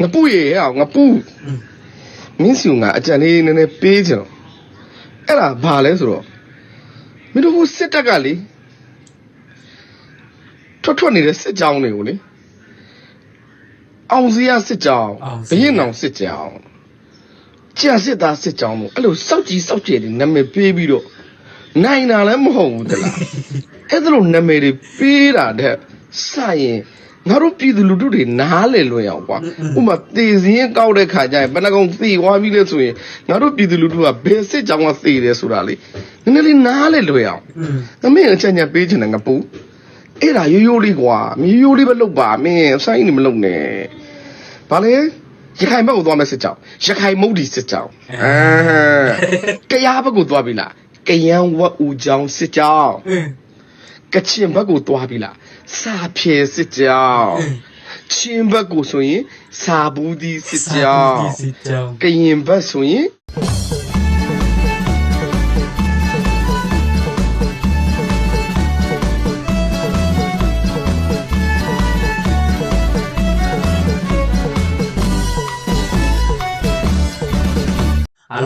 ငပူရေဟဲ့ငပူမင်းစီကငါအကြံလေးနည်းနည်းပေးချင်တော့အဲ့ဒါဘာလဲဆိုတော့မင်းတို့ဟိုစစ်တပ်ကလေထွက်ထွက်နေတဲ့စစ်ကြောင်းတွေကိုလေအောင်စရာစစ်ကြောင်းအောင်စဘရာရင်အောင်စစ်ကြောင်းကြာစစ်သားစစ်ကြောင်းတို့အဲ့လိုစောက်ကြီးစောက်ကျယ်တွေနာမည်ပေးပြီးတော့နိုင်တာလည်းမဟုတ်ဘူးတလားအဲ့ဒါလိုနာမည်တွေပေးတာတဲ့စရင် ငါတို့ပြည်သူလူထုတွေနားလည်လွယ်အောင်ကွာဥမာသေစင်းကောက်တဲ့ခါကျရင်ဘယ်နှကောင်သေသွားပြီလဲဆိုရင်ငါတို့ပြည်သူလူထုကဘယ်စစ်ကြောင်ကသေတယ်ဆိုတာလေနည်းနည်းလေးနားလည်လွယ်အောင်အမေအချက်ညက်ပေးချင်တယ်ငါပူအဲ့ဒါရိုးရိုးလေးကွာမရိုးရိုးလေးပဲလုပ်ပါမင်းဆိုင်နေမလုပ်နဲ့ဘာလဲရခိုင်ဘက်ကိုသွားမယ်စစ်ကြောင်ရခိုင်မုတ်ဒီစစ်ကြောင်အဲကရားဘက်ကိုသွားပြီလားကယံဝတ်ဦးကြောင်စစ်ကြောင် ကချင်ဘက်ကိုတွားပြီလားစာဖြဲစစ်ကြောင်းချင်းဘက်ကိုဆိုရင်စာဘူးဒီစစ်ကြောင်းဒီစစ်ကြောင်းကရင်ဘက်ဆိုရင်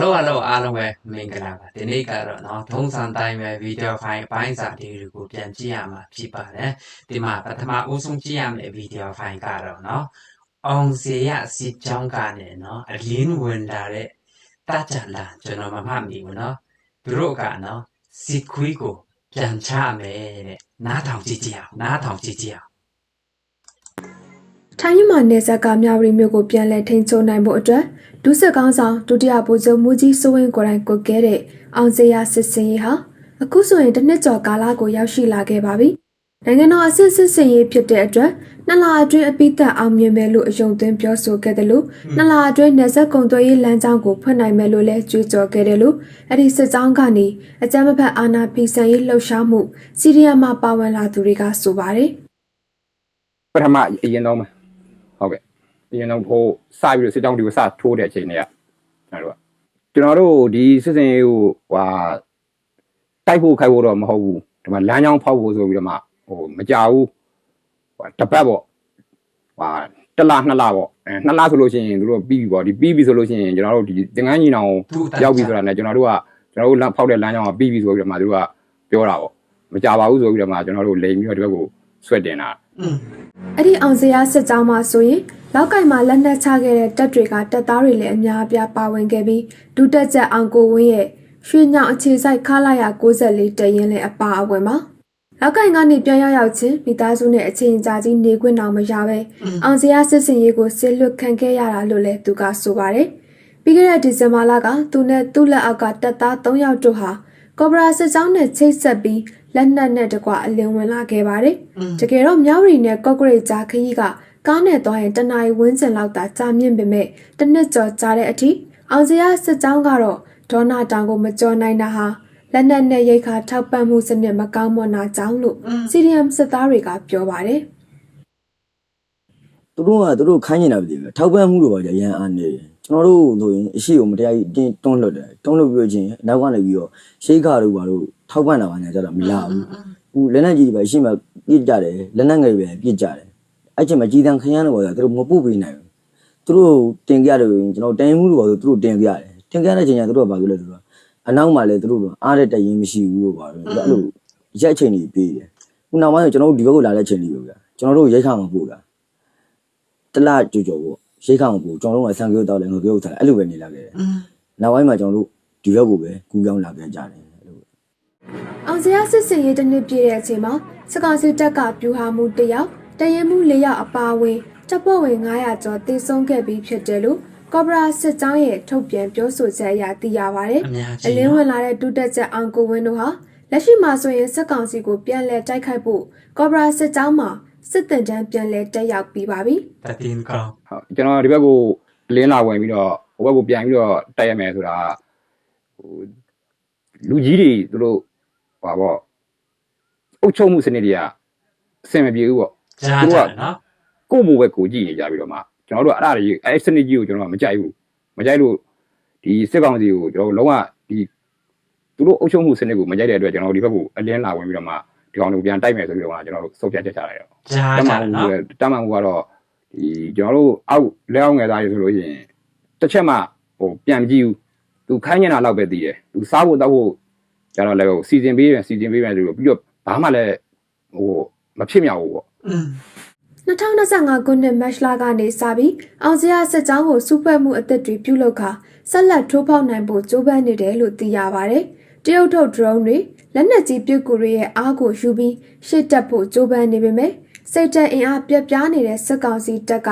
အလောအလောအားလုံးပဲမင်္ဂလာပါဒီနေ့ကတော့เนาะထုံးစံတိုင်းပဲဗီဒီယိုဖိုင်အပိုင်းစာတွေကိုပြန်ကြည့်ရမှာဖြစ်ပါတယ်ဒီမှာပထမဦးဆုံးကြည့်ရမယ့်ဗီဒီယိုဖိုင်ကတော့เนาะအောင်စေရစစ်ကြောင်းကနေเนาะအလင်းဝင်လာတဲ့တကြလာကျွန်တော်မမှတ်မိဘူးเนาะသူတို့ကเนาะစစ်ခွေးကိုပြန်ချမယ်တဲ့နားထောင်ကြည့်ကြည့်အောင်နားထောင်ကြည့်ကြည့်အောင် ထိုင်းမြန်မာနယ်စပ်ကမြဝတီမြို့ကိုပြန်လည်ထိန်းချုပ်နိုင်ဖို့အတွက် ဒုစစ်ကောင်းဆောင်ဒုတိယဗိုလ်ချုပ်မှုကြီးစိုးဝင်းကိုယ်တိုင်ကိုကဲတဲ့အောင်စေရစစ်စင်ရေးဟာအခုဆိုရင်တစ်နှစ်ကျော်ကာလကိုရောက်ရှိလာခဲ့ပါပြီ။နိုင်ငံတော်အဆင့်စစ်စင်ရေးဖြစ်တဲ့အတွက်နှစ်လအတွင်းအပိသက်အောင်မြင်မယ်လို့အယုံသွင်းပြောဆိုခဲ့တယ်လို့နှစ်လအတွင်းနယ်စပ်ကုန်သွယ်ရေးလမ်းကြောင်းကိုဖွင့်နိုင်မယ်လို့လည်းကြွေးကြော်ခဲ့တယ်လို့အဲ့ဒီစစ်ကြောင်းကနေအကြမ်းမဖက်အာဏာဖီဆန်ရေးလှုပ်ရှားမှုစီရီယမ်မှာပါဝင်လာသူတွေကဆိုပါတယ်။ပထမအရင်တော့မှာဟုတ်ကဲ့ အရင်တော့ဖို့စပြီးတော့စစ်တောင်းဒီကိုစထိုးတဲ့အချိန်တွေကကျွန်တော်တို့ကကျွန်တော်တို့ဒီစစ်စင်ရေးကိုဟာတိုက်ဖို့ခိုက်ဖို့တော့မဟုတ်ဘူးဒီမှာလမ်းကြောင်းဖောက်ဖို့ဆိုပြီးတော့မှဟိုမကြဘူးဟိုတပတ်ပေါ့ဟာတစ်လနှစ်လပေါ့အဲနှစ်လဆိုလို့ရှိရင်တို့ပြီးပြီပေါ့ဒီပြီးပြီဆိုလို့ရှိရင်ကျွန်တော်တို့ဒီသင်္ကန်းကြီးနောင်သူ့အတန်းရောက်ပြီဆိုတာနဲ့ကျွန်တော်တို့ကကျွန်တော်တို့လမ်းဖောက်တဲ့လမ်းကြောင်းကပြီးပြီဆိုပြီးတော့မှတို့ကပြောတာပေါ့မကြပါဘူးဆိုပြီးတော့မှကျွန်တော်တို့လိန်ပြီးတော့ဒီဘက်ကိုဆွဲတင်တာอืมအဲ့ဒီအောင်စရာစစ်ကြောင်းမှာဆိုရင် လောက်ကင်မှာလက်နက်ချခဲ့တဲ့တပ်တွေကတပ်သားတွေလည်းအများအပြားပါဝင်ခဲ့ပြီးဒုတက်ချက်အောင်ကိုဝင်းရဲ့ရွှေညောင်အခြေစိုက်ခလာရ94တရင်လည်းအပါအဝင်ပါလောက်ကင်ကနေပြန်ရောက်ရောက်ချင်းမိသားစုနဲ့အချင်းကြာကြီးနေခွင့်တော့မရပဲအောင်စရာစစ်စင်ရေးကိုဆစ်လွတ်ခံခဲ့ရတာလို့လည်းသူကဆိုပါတယ်ပြီးခဲ့တဲ့ဒီဇင်ဘာလကသူနဲ့သူ့လက်အောက်ကတပ်သား3ယောက်တို့ဟာကော်ဘရာစစ်ကြောင်းနဲ့ချိတ်ဆက်ပြီးလက်နက်နဲ့တကွအလင်းဝင်လာခဲ့ပါတယ်တကယ်တော့မြောက်ရီနဲ့ကော့ကရိတ်ကြားခရီးက ကားနဲ့သွားရင်တနအီဝန်းကျင်လောက်သာကြာမြင့်ပေမဲ့တစ်နှစ်ကျော်ကြာတဲ့အထိအောင်စရာစစ်ကြောင်းကတော့ဒေါနာတောင်ကိုမကြော်နိုင်တာဟာလက်နက်နဲ့ရိတ်ခါထောက်ပံ့မှုစနစ်မကောင်းမွန်တာကြောင့်လို့ CDM စစ်သားတွေကပြောပါတယ်သူတို့ကသူတို့ခိုင်းနေတာပဲလေထောက်ပံ့မှုတော့ကြာရန်အားနေတယ်ကျွန်တော်တို့ဆိုရင်အရှိကိုမတရားကြီးတင်းတွန်းလွတ်တယ်တွန်းလွတ်ပြီးတော့ချင်းနောက်ကနေပြီးတော့ရှိခါတို့ဘာလို့ထောက်ပံ့တာပါညာကြတော့မရဘူးခုလက်နက်ကြီးတွေပဲအရှိမပြစ်ကြတယ်လက်နက်ငယ်တွေပဲပြစ်ကြတယ် အဲ့ချိန်မှာကြီးတန်းခရမ်းတော့ကြာသူတို့မပုတ်ပေးနိုင်ဘူးသူတို့တင်ကြတယ်ကျွန်တော်တင်မှုလို့ပါဆိုသူတို့တင်ကြတယ်တင်ကြတဲ့ချိန်ကျသူတို့ကဘာပြောလဲသူတို့အနောက်မှာလည်းသူတို့အားတဲ့တရင်မရှိဘူးလို့ပါပဲသူတို့အဲ့လိုရက်ချိန်ကြီးပေးတယ်ခုနောက်ပိုင်းကျွန်တော်တို့ဒီဘက်ကိုလာတဲ့ချိန်ကြီးပဲဗျာကျွန်တော်တို့ရိုက်ခါမှာပို့တာတလကြိုကြိုပေါ့ရိတ်ခါမပူကျွန်တော်တို့ကဆန်ကြောတောက်တယ်ငါပြောထားတယ်အဲ့လိုပဲနေလာခဲ့တယ်နောက်ပိုင်းမှာကျွန်တော်တို့ဒီဘက်ကိုပဲကူးပြောင်းလာခဲ့ကြတယ်အဲ့လို။အောင်စရာစစ်စင်ရေးတစ်နှစ်ပြည့်တဲ့အချိန်မှာစကောင်စီတပ်ကပြူဟာမှုတစ်ယောက် တရင်မှု၄ယောက်အပါအဝင်တပ်ဖွဲ့ဝင်900ကျော်တေဆုံးခဲ့ပြီးဖြစ်တယ်လို့ကော့ဘရာစစ်ကြောင်းရဲ့ထုတ်ပြန်ပြောဆိုချက်အရသိရပါတယ်အများ။ကြီးအလင်းဝင်လာတဲ့ဒုတက်ချက်အောင်ကိုဝင်းတို့ဟာလက်ရှိမှာဆိုရင်စစ်ကောင်စီကိုပြန်လည်တိုက်ခိုက်ဖို့ကော့ဘရာစစ်ကြောင်းမှာစစ်တပ်တန်းပြန်လည်တက်ရောက်ပြီးပါပြီ။တတင်ကောင်းဟုတ်ကျွန်တော်ဒီဘက်ကိုလင်းလာဝင်ပြီးတော့ဟိုဘက်ကိုပြန်ပြီးတော့တက်ရမယ်ဆိုတာဟိုလူကြီးတွေသူတို့ဟာပေါ့အုပ်ချုပ်မှုစနစ်တွေကအဆင်မပြေဘူးပေါ့ ကြားတယ်နော်ကိုယ့်ဘိုးပဲကိုကြည့်နေကြပြီးတော့မှကျွန်တော်တို့ကအဲ့ဒါတွေအဲ့စနစ်ကြီးကိုကျွန်တော်ကမကြိုက်ဘူးမကြိုက်လို့ဒီစစ်ကောင်စီကိုကျွန်တော်တို့လုံးဝဒီသူတို့အုပ်ချုပ်မှုစနစ်ကိုမကြိုက်တဲ့အတွက်ကျွန်တော်တို့ဒီဘက်ကိုအလင်းလာဝင်ပြီးတော့မှဒီကောင်တွေကိုပြန်တိုက်မယ်ဆိုပြီးတော့မှကျွန်တော်တို့စုပ်ပြတ်ချက်ချလိုက်တော့ကြားတမတယ်န်နော်ဟိုတမန်ဟိုကတော့ဒီကျွန်တော်တို့အောက်လက်အောင်ငယ်သားတွေဆိုလို့ရှိရင်တစ်ချက်မှဟိုပြန်မကြည့်ဘူးသူခိုင်းနေတာလောက်ပဲသိတယ်သူစားဖို့တောက်ဖို့ကျတော့လည်းဟိုစီစဉ်ပေးမယ်စီစဉ်ပေးမယ်ဆိုတော့ပြီးတော့ဘာမှလည်းဟိုမဖြစ်မြောက်ဘူးပေါ့อืม 2025ခုနှစ်မတ်လကနေစပြီးအောင်စရာစစ်ကြောင်းကိုစုဖွဲ့မှုအသစ်တွေပြုလုပ်ခါဆက်လက်ထိုးဖောက်နိုင်ဖို့ကြိုးပမ်းနေတယ်လို့သိရပါတယ်။တရုတ်ထုတ် drone တွေလက်နက်ကြီးပစ်ကူတွေရဲ့အားကိုယူပြီးရှေ့တက်ဖို့ကြိုးပမ်းနေပေမဲ့စိတ်တက်အင်အားပြက်ပြားနေတဲ့စစ်ကောင်စီတပ်က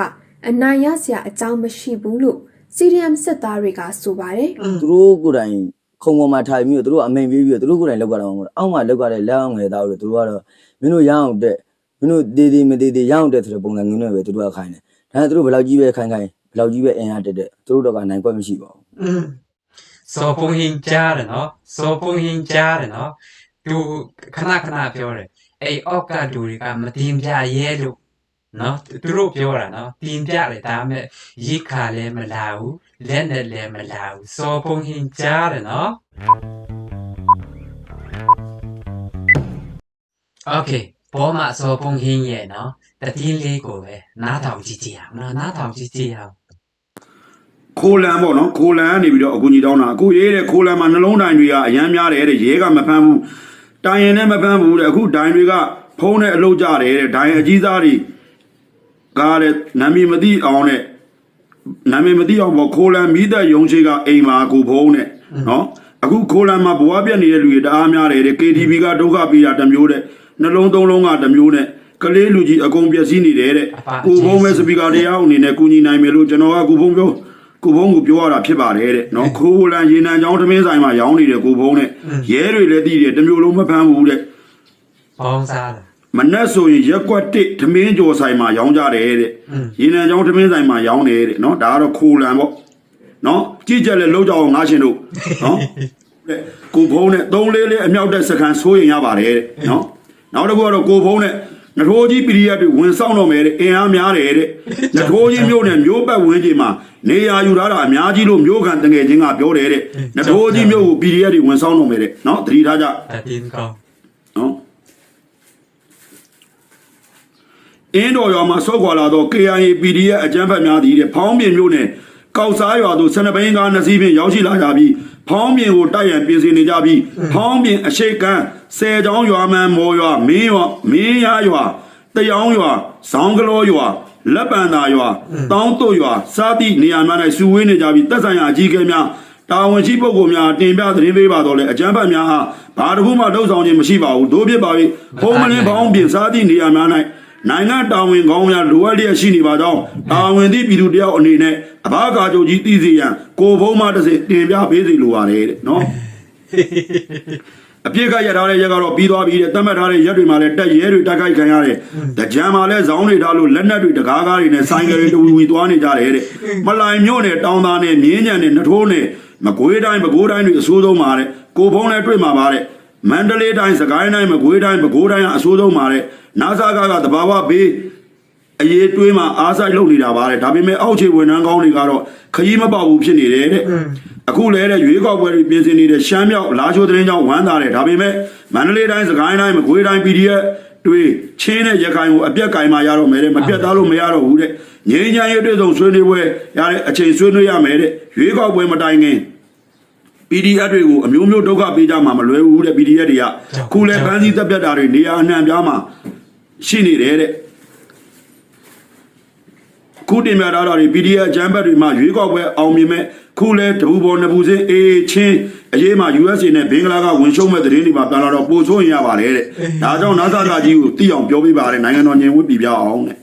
အနိုင်ရစရာအကြောင်းမရှိဘူးလို့ CDM စစ်သားတွေကဆိုပါတယ်သူတို့ကိုယ်တိုင်ခုံပေါ်မှာထိုင်ပြီးတော့သူတို့အမိန်ပေးပြီးတော့သူတို့ကိုယ်တိုင်လောက်ကြတာမဟုတ်ဘူးအောက်မှာလောက်ကြတဲ့လက်အောင်ငယ်သားတို့သူတို့ကတော့မင်းတို့ရအောင်တက် မင်းတို့တေးသေးမသေးသေးရအောင်တက်ဆိုတဲ့ပုံစံမျိုးနဲ့ပဲသူတို့ကခိုင်းတယ်ဒါနဲ့သူတို့ဘယ်လောက်ကြီးပဲခိုင်းခိုင်းဘယ်လောက်ကြီးပဲအင်အားတက်တက်သူတို့တော့ကနိုင်ကွက်မရှိပါဘူး อืมစောပုံဟင်းကြားတယ်နော်စောပုံဟင်းကြားတယ်နော်သူခဏခဏပြောတယ်အဲ့အောက်ကလူတွေကမတင်ပြရဲလို့နော်သူတို့ပြောတာနော်တင်ပြတယ်ဒါပေမဲ့ရိခါလည်းမလာဘူးလက်နဲ့လည်းမလာဘူးစောပုံဟင်းကြားတယ်နော်โอเค ဘောမစောပုံဟင်းရဲ့နော်တတိလေးကိုပဲနားထောင်ကြည့်ကြည့်အောင်နော်နားထောင်ကြည့်ကြည့်အောင်ခိုးလန်ပေါ့နော်ခိုးလန်ကနေပြီးတော့အကူကြီးတောင်းတာအခုရေးတဲ့ခိုးလန်မှာနှလုံးတိုင်းတွေကအရမ်းများတယ်တဲ့ရဲကမဖမ်းဘူးတိုင်ရင်နဲ့မဖမ်းဘူးတဲ့အခုဒိုင်တွေကဖုံးနဲ့အလုပ်ကြတယ်တဲ့ဒိုင်အကြီးစားတွေကားတဲ့နာမည်မသိအောင်တဲ့နာမည်မသိအောင်ပေါ့ခိုးလန်မိသက်ရုံရှိကအိမ်မှာကိုဖုံးတဲ့နော်အခုခိုးလန်မှာဘဝပြက်နေတဲ့လူတွေတအားများတယ်တဲ့ KTV ကဒုက္ခပေးတာတစ်မျိုးတဲ့ နှလုံးသုံးလုံးကတစ်မျိုးနဲ့ကလေးလူကြီးအကုန်ပျက်စီးနေတယ်တဲ့အပါကိုဖုံးမဲ့စပီကာတရားအနေနဲ့ကူညီနိုင်မယ်လို့ကျွန်တော်ကကိုဖုံးပြောကိုဖုံးကိုပြောရတာဖြစ်ပါတယ်တဲ့နော်ခိုးလန်ရေနံချောင်းသမင်းဆိုင်မှာရောင်းနေတဲ့ကိုဖုံးနဲ့ရဲတွေလည်းတည်တယ်တစ်မျိုးလုံးမဖမ်းဘူးတဲ့ဘောင်းစားတယ်မနှက်ဆိုရင်ရက်ကွက်တစ်သမင်းကြော်ဆိုင်မှာရောင်းကြတယ်တဲ့อืมရေနံချောင်းသမင်းဆိုင်မှာရောင်းတယ်တဲ့နော်ဒါကတော့ခိုးလန်ပေါ့နော်ကြည့်ကြလဲလောက်ကြအောင်ငါရှင်တို့နော်တဲ့ကိုဖုံးနဲ့သုံးလေးလေးအမြောက်တဲ့စကန်ဆိုးရင်ရပါတယ်တဲ့နော် နောက်တစ်ခုကတော့ကိုဖုံးနဲ့နထိုးကြီးပရိယတ်တွေဝင်ဆောင်တော့မယ်တဲ့အင်အားများတယ်တဲ့နထိုးကြီးမျိုးနဲ့မျိုးပတ်ဝန်းကျင်မှာနေရာယူထားတာအများကြီးလို့မျိုးခံတငယ်ချင်းကပြောတယ်တဲ့နထိုးကြီးမျိုးကိုပရိယတ်တွေဝင်ဆောင်တော့မယ်တဲ့နော်သတိထားကြတတိန်ကောင်းနော်အင်းတော်ရွာမှာဆော့ခွာလာတော့ KIA PDF အကြမ်းဖက်များသည်တဲ့ဖောင်းပြင်မြို့နယ်ကောက်စားရွာသို့ဆနဘိန်းကားနှစ်စီးဖြင့်ရောက်ရှိလာကြပြီး ဖောင်းပြင်ကိုတိုက်ရန်ပြင်ဆင်နေကြပြီးဖောင်းပြင်အရှိတ်ကန်းဆယ်ချောင်းရွာမှန်မော်ရွာမင်းရွာမင်းရရွာတယောင်းရွာဇောင်းကလောရွာလက်ပံသာရွာတောင်းတို့ရွာစသည့်နေရာများ၌စုဝေးနေကြပြီးတပ်ဆိုင်ရာအကြီးအကဲများတာဝန်ရှိပုဂ္ဂိုလ်များတင်ပြသတင်းပေးပါတော့လေအကြမ်းဖက်များဟာဘာတစ်ခုမှလှုပ်ဆောင်ခြင်းမရှိပါဘူးတို့ဖြစ်ပါပြီဖုံးမလင်းပေါင်းပြင်စားသည့်နေရာများ၌နိုင်ငံတာဝန်ကောင်းများလိုအပ်လျက်ရှိနေပါကြောင်းတာဝန်သည့်ပြည်သူတယောက်အနေနဲ့အဘာကာချုပ်ကြီးသိစေရန် ကိုဖုံးမတစ်စင်တင်ပြပေးစီလိုပါတယ်တဲ့နော်အပြစ်ကရထားတဲ့ရက်ကတော့ပြီးသွားပြီတဲ့တတ်မှတ်ထားတဲ့ရက်တွေမှာလည်းတက်ရဲတွေတက်ခိုက်ခံရတယ်။တကြံမှာလည်းဇောင်းတွေထားလို့လက်နက်တွေတကားကားတွေနဲ့ဆိုင်ကယ်တွေတူဝီသွားနေကြတယ်တဲ့။မလိုင်မြို့နယ်တောင်သားနဲ့မြင်းညံနဲ့နထိုးနဲ့မကွေးတိုင်းမကွေးတိုင်းတွေအဆိုးဆုံးပါတဲ့။ကိုဖုံးလည်းတွေ့မှာပါတဲ့။မန္တလေးတိုင်းစကိုင်းတိုင်းမကွေးတိုင်းပဲခူးတိုင်းကအဆိုးဆုံးပါတဲ့။နာဆာကကတဘာဝဘေး အရေးတွေးမှာအားဆိုင်လုပ်နေတာပါတဲ့ဒါပေမဲ့အောက်ခြေဝန်ထမ်းကောင်းတွေကတော့ခရီးမပေါဘူးဖြစ်နေတယ်တဲ့အခုလဲတဲ့ရွေးကောက်ပွဲတွေပြင်ဆင်နေတဲ့ရှမ်းမြောက်လာချိုသတင်းကြောင့်ဝမ်းသာတယ်ဒါပေမဲ့မန္တလေးတိုင်းစကိုင်းတိုင်းမကွေးတိုင်း PDF တွေချင်းတဲ့ရခိုင်ကိုအပြက်ကင်มาရတော့မယ်တဲ့မပြတ်သားလို့မရတော့ဘူးတဲ့ငြိမ်းချမ်းရေးတွေ့ဆုံဆွေးနွေးပွဲရတဲ့အချိန်ဆွေးနွေးရမယ်တဲ့ရွေးကောက်ပွဲမတိုင်ခင် PDF တွေကိုအမျိုးမျိုးဒုက္ခပေးကြမှာမလွယ်ဘူးတဲ့ PDF တွေကခုလဲပန်းစည်းတပ်ပြတ်တာတွေနေရာအနှံ့ပြားမှာရှိနေတယ်တဲ့ ခုတင်ပြထားတာတွေ PDF အကြမ်းဖက်တွေမှာရွေးကောက်ပွဲအောင်မြင်မဲ့ခုလဲတပူပေါ်နှစ်ပူစင်းအေးချင်းအရေးမှာ USA နဲ့ဘင်္ဂလားကဝင်ရှုံးမဲ့သတင်းတွေမှာပြန်လာတော့ပို့ဆိုးရင်ရပါတယ်တဲ့ဒါကြောင့်နာဆာကကြီးကိုတိအောင်ပြောပြပါတယ်နိုင်ငံတော်ညင်ဝတ်ပြပြအောင်တဲ့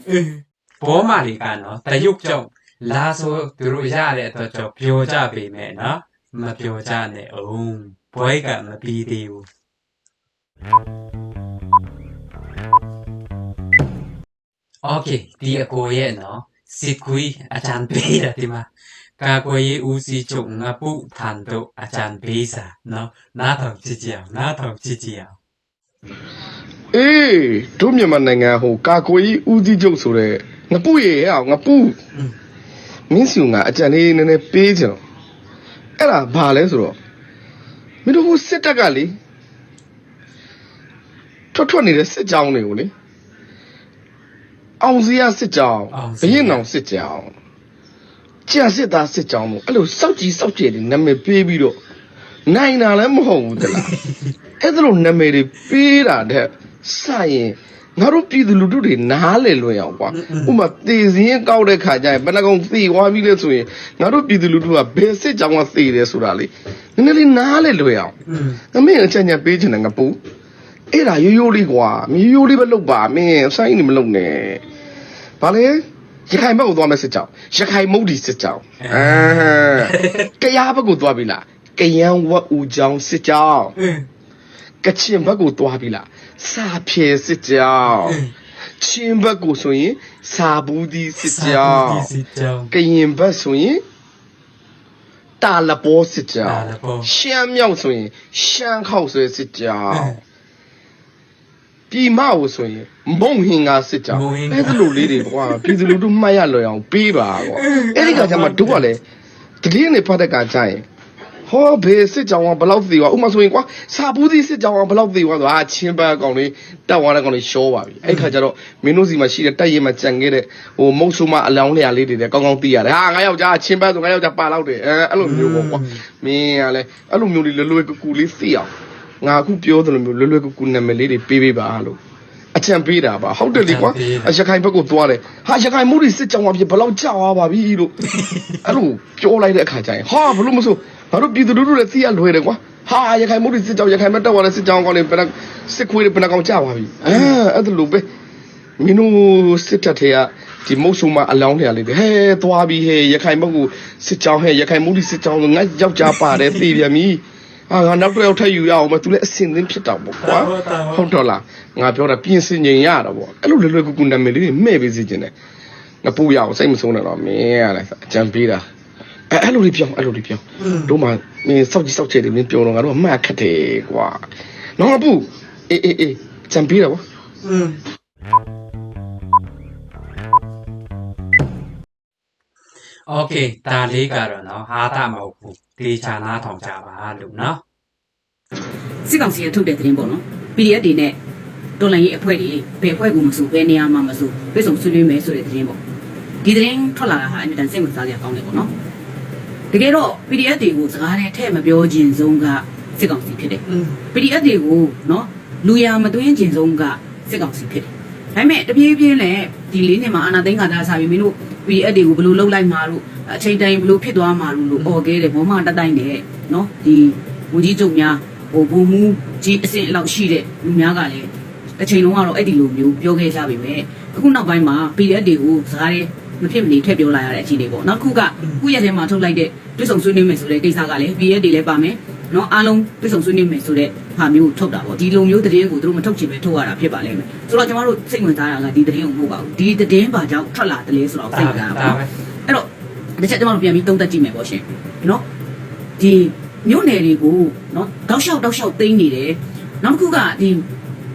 ဘောမာလီကနော်တရုတ်ကြောင့်လာဆိုသူတို့ရတဲ့အတွက်ကြောင့်ပြောကြပေမဲ့နော်မပြောကြနဲ့အောင်ဘွဲကမပြီးသေးဘူးโอเคဒီအကိုရဲ့နော် စစ်ကွေးအချန်ပေးတယ်ဒီမှာကာကွယ်ရေးဦးစီးချုပ်ငပုထန်တို့အချန်ပေးစာနော်နားထောင်ကြည့်ကြည့်အောင်နားထောင်ကြည့်ကြည့်အောင်အေးတို့မြန်မာနိုင်ငံဟိုကာကွယ်ရေးဦးစီးချုပ်ဆိုတဲ့ငပုရေဟဲ့အောင်ငပုမင်းစီကအကြံလေးနည်းနည်းပေးကြတော့အဲ့ဒါဘာလဲဆိုတော့မင်းတို့ဟိုစစ်တပ်ကလေထွက်ထွက်နေတဲ့စစ်ကြောင်းတွေကိုလေ အောင်စရာစစ်ကြောင်းအောင်စဘရာရင်အောင်စစ်ကြောင်းကြံစစ်သားစစ်ကြောင်းလို့အဲ့လိုစောက်ကြီးစောက်ကျယ်တွေနာမည်ပေးပြီးတော့နိုင်တာလည်းမဟုတ်ဘူးတလားအဲ့ဒါလိုနာမည်တွေပေးတာတဲ့စရင်ငါတို့ပြည်သူလူထုတွေနားလေလွင်အောင်ကွာဥပမာတေစင်းကောက်တဲ့ခါကျရင်ဘယ်နှကောင်သေသွားပြီလဲဆိုရင်ငါတို့ပြည်သူလူထုကဘယ်စစ်ကြောင်းကသေတယ်ဆိုတာလေနည်းနည်းလေးနားလေလွင်အောင်อืมအမေအချက်ညာပေးချင်တယ်ငါပူ အဲ့ဒါရိုးရိုးလေးကွာမရိုးရိုးလေးပဲလုပ်ပါမင်းဆိုင်နေမလုပ်နဲ့ဘာလဲရခိုင်ဘက်ကိုသွားမယ်စစ်ကြောင်းရခိုင်မုတ်ဒီစစ်ကြောင်းအာကရားဘက်ကိုသွားပြီလားကယံဝတ်ဦးကြောင်းစစ်ကြောင်းอืมကချင်ဘက်ကိုသွားပြီလားစာဖြဲစစ်ကြောင်းချင်းဘက်ကိုဆိုရင်စာဘူးဒီစစ်ကြောင်းဒီစစ်ကြောင်းကရင်ဘက်ဆိုရင်တာလပေါ်စစ်ကြောင်းတာလပေါ်ရှမ်းမြောက်ဆိုရင်ရှမ်းခောက်ဆွဲစစ်ကြောင်း ပြည်မကိုဆိုရင်မုံဟင်္ဂါစစ်ကြောင်းမုံဟင်္ဂါအဲ့ဒါလိုလေးတွေကွာပြည်သူလူထုမှတ်ရလွယ်အောင်ပေးပါကွာအဲ့ဒီကကြမှာတို့ကလည်းတတိယနေဖတ်တဲ့ကကြရင်ဟောဘေစစ်ကြောင်းကဘယ်လောက်သေးွာဥမာဆိုရင်ကွာစာပူးသီးစစ်ကြောင်းကဘယ်လောက်သေးွာဆိုအာချင်းပန်းကောင်လေးတက်သွားတဲ့ကောင်လေးရှောပါပြီအဲ့ခါကျတော့မင်းတို့စီမှာရှိတဲ့တက်ရင်မှာကြံခဲ့တဲ့ဟိုမုတ်ဆိုးမအလောင်းလျာလေးတွေလည်းကောင်းကောင်းသိရတယ်ဟာငါယောက်ျားချင်းပန်းဆိုငါယောက်ျားပါလောက်တယ်အဲအဲ့လိုမျိုးပေါ့ကွာမင်းကလည်းအဲ့လိုမျိုးလေးလွယ်လွယ်ကူကူလေးသိအောင် ငါအခုပြောသလိုမျိုးလွယ်လွယ်ကူကူနာမည်လေးတွေပေးပေးပါလို့အချံပေးတာပါဟုတ်တယ်လေကွာအရခိုင်ဘက်ကိုသွားတယ်ဟာရခိုင်မှုတွေစစ်ကြောင်းပါဖြစ်ဘယ်လောက်ကြာသွားပါပြီလို့အဲ့လိုပြောလိုက်တဲ့အခါကျရင်ဟာဘလို့မဆိုငါတို့ပြည်သူလူထုလည်းသိရလွယ်တယ်ကွာဟာရခိုင်မှုတွေစစ်ကြောင်းရခိုင်ဘက်တက်သွားတဲ့စစ်ကြောင်းကောင်းနေဘယ်နှစစ်ခွေးတွေဘယ်နှကောင်ကြာပါပြီအဲအဲ့ဒါလိုပဲမင်းတို့စစ်တပ်ထဲကဒီမုတ်ဆုံမအလောင်းလျာလေးတွေဟဲသွားပြီဟဲရခိုင်ဘက်ကိုစစ်ကြောင်းဟဲရခိုင်မှုတွေစစ်ကြောင်းဆိုငါယောက်ျားပါတယ်သိပြန်ပြီ ဟာငါနောက်တစ်ယောက်ထပ်ယူရအောင်မသူလည်းအစင်သင်းဖြစ်တာပေါ့ကွာဟုတ်တော့လားငါပြောတာပြင်ဆင်ချိန်ရတာပေါ့အဲ့လိုလွယ်လွယ်ကူကူနာမည်လေးတွေမဲ့ပေးစီခြင်းတယ်ငါပူရအောင်စိတ်မဆုံးနဲ့တော့မင်းရလဲအကြံပေးတာအဲ့အဲ့လိုလေးပြောင်းအဲ့လိုလေးပြောင်းတို့မှမင်းစောက်ကြီးစောက်ချေတယ်မင်းပြောတော့ငါတို့အမှတ်ခက်တယ်ကွာနော်ငါပူအေးအေးအေးအကြံပေးတာပေါ့อืม โอเคဒါလေးကတော့เนาะဟာတာမဟုတ်ဘူးတေချာနားထောင်ကြပါလို့เนาะ စစ်ကောင်စီကထုတ်တဲ့သတင်းပေါ့နော် PDF တွေနဲ့တော်လိုင်းရေးအဖွဲ့တွေဘယ်အဖွဲ့ကမဆိုဘယ်နေရာမှာမဆိုပြည်စုံဆွေးနွေးမယ်ဆိုတဲ့သတင်းပေါ့ဒီသတင်းထွက်လာတာဟာအမြဲတမ်းစိတ်ဝင်စားစရာကောင်းတယ်ပေါ့နော်တကယ်တော့ PDF တွေကိုစကားနဲ့ထည့်မပြောခြင်းဆုံးကစစ်ကောင်စီဖြစ်တယ် อืม PDF တွေကိုနော်လူရမသွင်းခြင်းဆုံးကစစ်ကောင်စီဖြစ်တယ်ဒါပေမဲ့တပြေးပြေးနဲ့ဒီလေးနှစ်မှာအာနာသိန်းခါသားစားပြီးမင်းတို့ PDF တွေကိုဘယ်လိုလုပ်လိုက်မှာလို့အချိန်တိုင်းဘယ်လိုဖြစ်သွားမှာလို့လို့អော်ခဲ့တယ်ဘောမတက်တိုင်းနဲ့နော်ဒီဝကြီးချုပ်များဟိုဘူမူကြီးအစ်စ်လောက်ရှိတဲ့လူများကလည်းတစ်ချိန်လုံးကတော့အဲ့ဒီလိုမျိုးပြောခဲ့ကြပြီပဲအခုနောက်ပိုင်းမှာ PDF တွေကိုစကားတွေမဖြစ်မနေထည့်ပြောလာရတဲ့အခြေအနေပေါ့နောက်တစ်ခုကခုရက်ထဲမှာထုတ်လိုက်တဲ့တွစ်ဆောင်ဆွေးနွေးမယ်ဆိုတဲ့ကိစ္စကလည်း PDF တွေလည်းပါမယ် နော်အားလုံးတွစ်ဆောင်ဆွေးနွေးမယ်ဆိုတဲ့ဟာမျိုးထုတ်တာပေါ့ဒီလိုမျိုးသတင်းကိုသူတို့မထုတ်ချင်ပဲထုတ်ရတာဖြစ်ပါလိမ့်မယ်ဆိုတော့ကျွန်တော်တို့စိတ်ဝင်စားတာကဒီသတင်းကိုမဟုတ်ပါဘူးဒီသတင်းပါကြောင့်ထွက်လာတယ်လေဆိုတော့စိတ်ဝင်စားတာပေါ့နော်အဲ့တော့တစ်ချက်ကျွန်တော်တို့ပြန်ပြီးသုံးသပ်ကြည့်မယ်ပေါ့ရှင်နော်ဒီမြို့နယ်တွေကိုနော်တောက်လျှောက်တောက်လျှောက်သိမ်းနေတယ်နောက်တစ်ခုကဒီ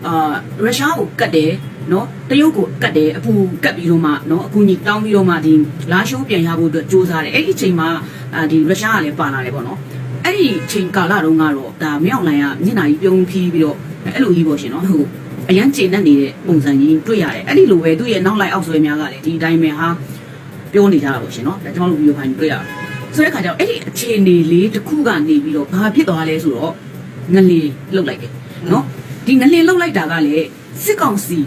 အာရုရှားကိုကတ်တယ်နော်တရုတ်ကိုကတ်တယ်အပူကတ်ပြီးတော့မှနော်အခုညီတောင်းပြီးတော့မှဒီလာရှိုးပြန်ရဖို့အတွက်စ조사တယ်အဲ့ဒီအချိန်မှာအာဒီရုရှားကလည်းပါလာတယ်ပေါ့နော် အဲ့ဒီအချိန်ကာလတုန်းကတော့ဒါမြောက်လိုင်းကမျက်နှာကြီးပြုံးဖြီးပြီးတော့အဲ့လိုကြီးပေါ့ရှင်နော်ဟိုအရန်ကျေနပ်နေတဲ့ပုံစံကြီးတွေ့ရတယ်အဲ့ဒီလိုပဲသူ့ရဲ့နောက်လိုက်အောက်ဆွဲများကလည်းဒီအတိုင်းပဲဟာပြောနေကြတာပေါ့ရှင်နော်ဒါကျွန်တော်တို့ဗီဒီယိုဖိုင်တွေ့ရအောင်ဆိုတဲ့ခါကျတော့အဲ့ဒီအခြေအနေလေးတစ်ခုကနေပြီးတော့ဘာဖြစ်သွားလဲဆိုတော့ငလင်လှုပ်လိုက်တယ်နော်ဒီငလင်လှုပ်လိုက်တာကလည်းစစ်ကောင်စီ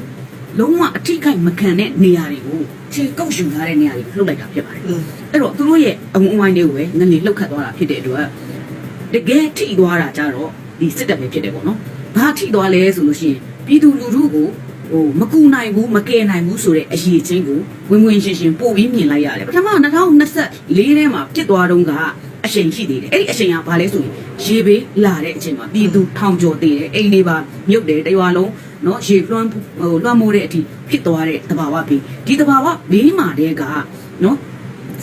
လုံးဝအထိခိုက်မခံတဲ့နေရာတွေကိုခြေကုပ်ယူထားတဲ့နေရာတွေလှုပ်လိုက်တာဖြစ်ပါတယ်အဲ့တော့သူတို့ရဲ့အဝန်းအဝိုင်းတွေကိုပဲငလင်လှုပ်ခတ်သွားတာဖြစ်တဲ့အတွက် တကယ်ထိသွားတာကြတော့ဒီစစ်တပ်ပဲဖြစ်တယ်ပေါ့နော်။ဘာထိသွားလဲဆိုလို့ရှိရင်ပြည်သူလူထုကိုဟိုမကူနိုင်ဘူးမကယ်နိုင်ဘူးဆိုတဲ့အရေးချင်းကိုဝင်ဝင်ရှင်ရှင်ပို့ပြီးမြင်လိုက်ရတယ်ပထမ2024ထဲမှာဖြစ်သွားတုန်းကအချိန်ရှိသေးတယ်အဲ့ဒီအချိန်ကဘာလဲဆိုရင်ရေဘေးလာတဲ့အချိန်မှာပြည်သူထောင်ကျော်သေးတယ်အိမ်တွေပါမြုပ်တယ်တရွာလုံးနော်ရေလွှမ်းဟိုလွှမ်းမိုးတဲ့အထိဖြစ်သွားတဲ့သဘာဝဘေးဒီသဘာဝဘေးမှာတဲ့ကနော်